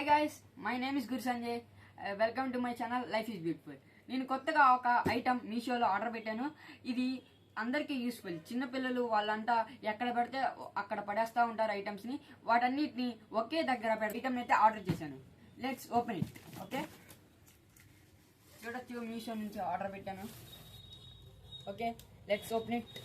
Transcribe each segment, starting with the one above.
Hi guys my name is Guru Sanjay welcome to my channel life is beautiful నేను కొత్తగా ఒక item మీషోలో order పెట్టాను. ఇది అందరికీ యూస్ఫుల్ చిన్నపిల్లలు వాళ్ళంతా ఎక్కడ పడితే అక్కడ పడేస్తూ ఉంటారు ఐటమ్స్ని వాటన్నిటిని ఒకే దగ్గర ఐటమ్ అయితే ఆర్డర్ చేశాను. లెట్స్ ఓపెన్ ఇట్ ఓకే చూడొచ్చు మీషో నుంచి ఆర్డర్ పెట్టాను. Okay let's open it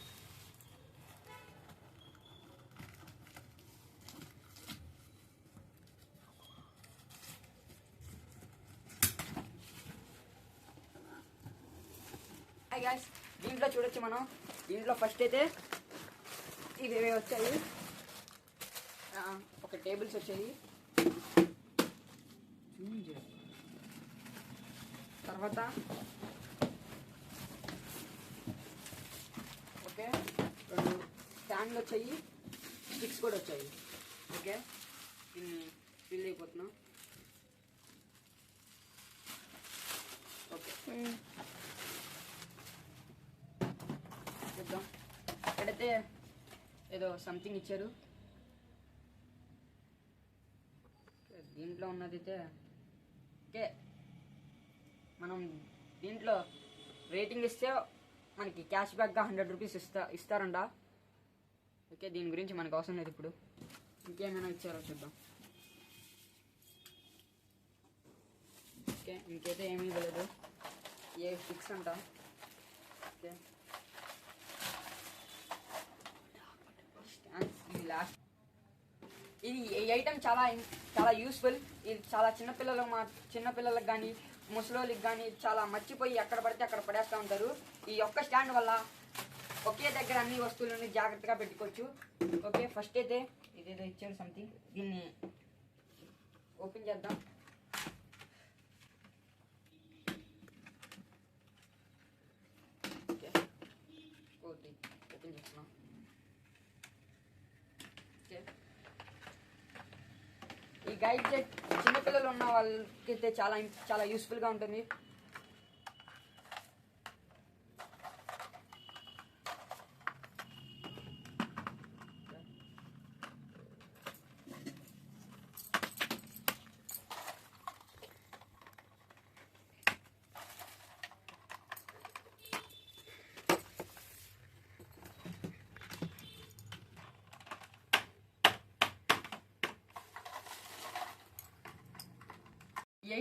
guys దీంట్లో చూడొచ్చు మనం. దీంట్లో ఫస్ట్ అయితే ఇవి వచ్చాయి? ఒక టేబుల్స్ వచ్చాయి. తర్వాత ఓకే రెండు స్టాండ్లు వచ్చాయి. స్టిక్స్ కూడా వచ్చాయి. ఓకే దీన్ని ఫిల్ అయిపోతున్నాం. ఓకే చూద్దాం ఇక్కడైతే ఏదో సంథింగ్ ఇచ్చారు. దీంట్లో ఉన్నది అయితే ఓకే. మనం దీంట్లో రేటింగ్ ఇస్తే మనకి క్యాష్ బ్యాక్గా హండ్రెడ్ రూపీస్ ఇస్తా ఇస్తారంట. ఓకే దీని గురించి మనకు అవసరం లేదు ఇప్పుడు. ఇంకేమైనా ఇచ్చారో చూద్దాం. ఓకే ఇంకైతే ఏమీ ఇవ్వలేదు. ఏ ఫిక్స్ అంట. ఓకే ఇది లాస్ట్ ఇది ఈ ఐటమ్ చాలా చాలా యూస్ఫుల్ ఇది చాలా చిన్నపిల్లలకు మా చిన్నపిల్లలకు కానీ ముసలోళ్ళకి కానీ చాలా మర్చిపోయి ఎక్కడ పడితే అక్కడ పడేస్తూ ఉంటారు. ఈ ఒక్క స్టాండ్ వల్ల ఒకే దగ్గర అన్ని వస్తువులను జాగ్రత్తగా పెట్టుకోవచ్చు. ఓకే ఫస్ట్ అయితే ఇదేదో ఇచ్చారు సంథింగ్ దీన్ని ఓపెన్ చేద్దాం. ఓకే ఓకే ఓపెన్ చేస్తున్నాం ఓకే ఈ గైడ్ సెట్ చిన్నపిల్లలు ఉన్న వాళ్ళకైతే చాలా చాలా యూస్ఫుల్గా ఉంటుంది.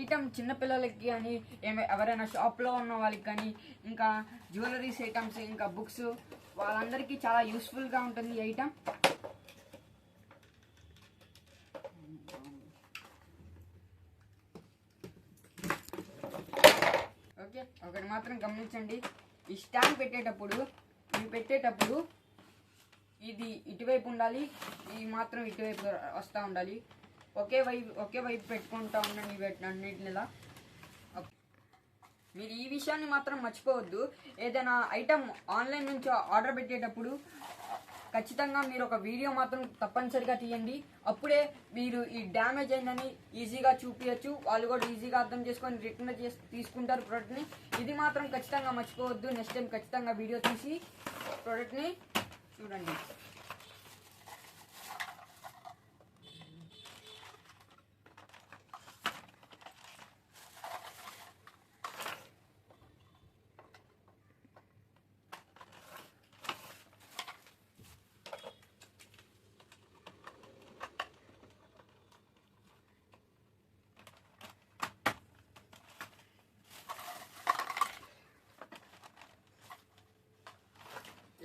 ఐటమ్ చిన్నపిల్లలకి కానీ ఎవరైనా షాప్లో ఉన్న వాళ్ళకి కానీ ఇంకా జ్యువెలరీస్ ఐటమ్స్ ఇంకా బుక్స్ వాళ్ళందరికీ చాలా యూస్ఫుల్గా ఉంటుంది ఈ ఐటమ్. ఓకే ఒకటి మాత్రం గమనించండి. ఈ స్టాండ్ పెట్టేటప్పుడు ఇవి పెట్టేటప్పుడు ఇది ఇటువైపు ఉండాలి ఇది మాత్రం ఇటువైపు వస్తూ ఉండాలి. ఒకే వైపు ఒకే వైపు పెట్టుకుంటా ఉండండి వీటిని అన్నిటినిలా మీరు ఈ విషయాన్ని మాత్రం మర్చిపోవద్దు. ఏదైనా ఐటమ్ ఆన్లైన్ నుంచి ఆర్డర్ పెట్టేటప్పుడు ఖచ్చితంగా మీరు ఒక వీడియో మాత్రం తప్పనిసరిగా తీయండి. అప్పుడే మీరు ఈ డ్యామేజ్ అయిందని ఈజీగా చూపించచ్చు వాళ్ళు కూడా ఈజీగా అర్థం చేసుకొని రిటర్న్ చేసి తీసుకుంటారు ప్రోడక్ట్ని ఇది మాత్రం ఖచ్చితంగా మర్చిపోవద్దు. నెక్స్ట్ టైం ఖచ్చితంగా వీడియో తీసి ప్రోడక్ట్ని చూడండి.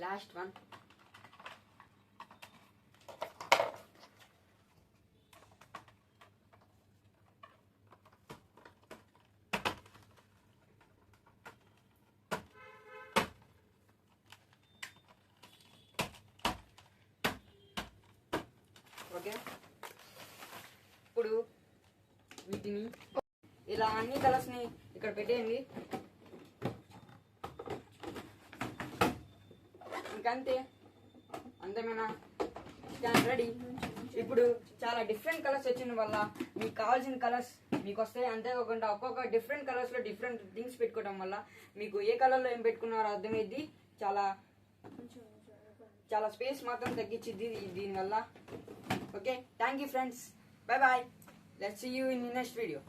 లాస్ట్ వన్ ఓకే ఇప్పుడు వీటిని ఇలా అన్ని కలర్స్ని ఇక్కడ పెట్టేయండి. ఇంకంతే అంతేమేనా దాని రెడీ. ఇప్పుడు చాలా డిఫరెంట్ కలర్స్ వచ్చిన వల్ల మీకు కావాల్సిన కలర్స్ మీకు వస్తాయి. అంతేకాకుండా ఒక్కొక్క డిఫరెంట్ కలర్స్లో డిఫరెంట్ థింగ్స్ పెట్టుకోవడం వల్ల మీకు ఏ కలర్లో ఏం పెట్టుకున్నారో అర్థమైంది చాలా చాలా స్పేస్ మాత్రం తగ్గించింది దీనివల్ల okay thank you friends bye bye let's you in next video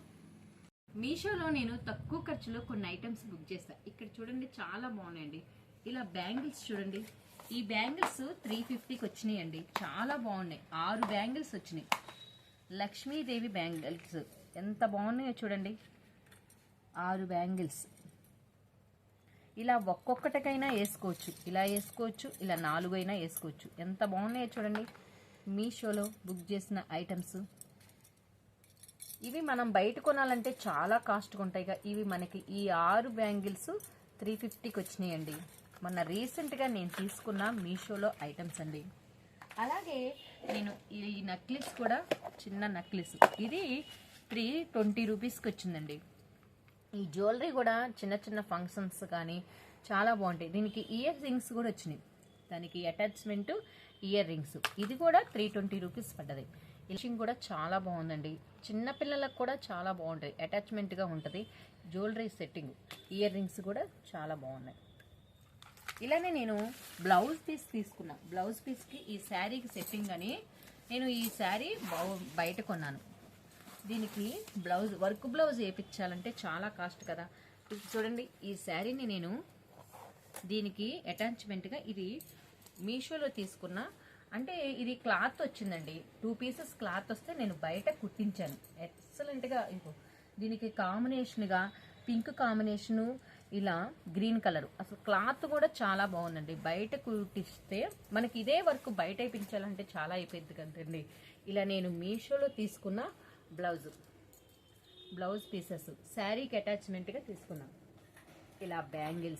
మీషోలో నేను తక్కువ ఖర్చులో కొన్ని ఐటమ్స్ బుక్ చేస్తా. ఇక్కడ చూడండి చాలా బాగున్నాయండి. ఇలా బ్యాంగిల్స్ చూడండి. ఈ బ్యాంగిల్స్ త్రీ ఫిఫ్టీకి వచ్చినాయండి. చాలా బాగున్నాయి. ఆరు బ్యాంగిల్స్ వచ్చినాయి. లక్ష్మీదేవి బ్యాంగిల్స్. ఎంత బాగున్నాయో చూడండి. ఆరు బ్యాంగిల్స్. ఇలా ఒక్కొక్కటికైనా వేసుకోవచ్చు. ఇలా వేసుకోవచ్చు. ఇలా నాలుగు అయినా వేసుకోవచ్చు. ఎంత బాగున్నాయో చూడండి. మీషోలో బుక్ చేసిన ఐటమ్స్. ఇవి మనం బయట కొనాలంటే చాలా కాస్ట్గా ఉంటాయిగా. ఇవి మనకి ఈ ఆరు బ్యాంగిల్స్ త్రీ ఫిఫ్టీకి వచ్చినాయండి. మొన్న రీసెంట్గా నేను తీసుకున్న మీషోలో ఐటమ్స్ అండి. అలాగే నేను ఈ నక్లిస్ కూడా చిన్న నక్లిస్. ఇది త్రీ ట్వంటీ రూపీస్కి వచ్చిందండి. ఈ జ్యువెలరీ కూడా చిన్న చిన్న ఫంక్షన్స్ కానీ చాలా బాగుంటాయి. దీనికి ఇయర్ రింగ్స్ కూడా వచ్చినాయి. దానికి అటాచ్మెంట్ ఇయర్ రింగ్స్. ఇది కూడా త్రీ ట్వంటీ రూపీస్ పడ్డది. ఇషింగ్ కూడా చాలా బాగుందండి. చిన్నపిల్లలకు కూడా చాలా బాగుంటుంది అటాచ్మెంట్గా ఉంటుంది. Jewellery setting. ఇయర్ రింగ్స్ కూడా చాలా బాగున్నాయి. ఇలానే నేను బ్లౌజ్ పీస్ తీసుకున్నా. బ్లౌజ్ పీస్కి ఈ శారీకి సెట్టింగ్ అని నేను ఈ శారీ బౌ- బయట కొన్నాను. దీనికి బ్లౌజ్ వర్క్ బ్లౌజ్ వేయించాలంటే చాలా కాస్ట్ కదా. చూడండి ఈ శారీని నేను దీనికి అటాచ్మెంట్గా ఇది మీషోలో తీసుకున్న అంటే ఇది క్లాత్ వచ్చిందండి. టూ పీసెస్ క్లాత్ వస్తే నేను బయట కుట్టించాను. ఎక్సలెంట్గా ఇంకో దీనికి కాంబినేషన్గా పింక్ కాంబినేషను ఇలా గ్రీన్ కలర్. అసలు క్లాత్ కూడా చాలా బాగుందండి. బయట కుట్టిస్తే మనకి ఇదే వర్క్ బయట వేయించాలంటే చాలా అయిపోయింది కదండి. ఇలా నేను మీషోలో తీసుకున్న బ్లౌజ్. Blouse pieces. శారీకి అటాచ్మెంట్గా తీసుకున్నాను. ఇలా బ్యాంగిల్స్.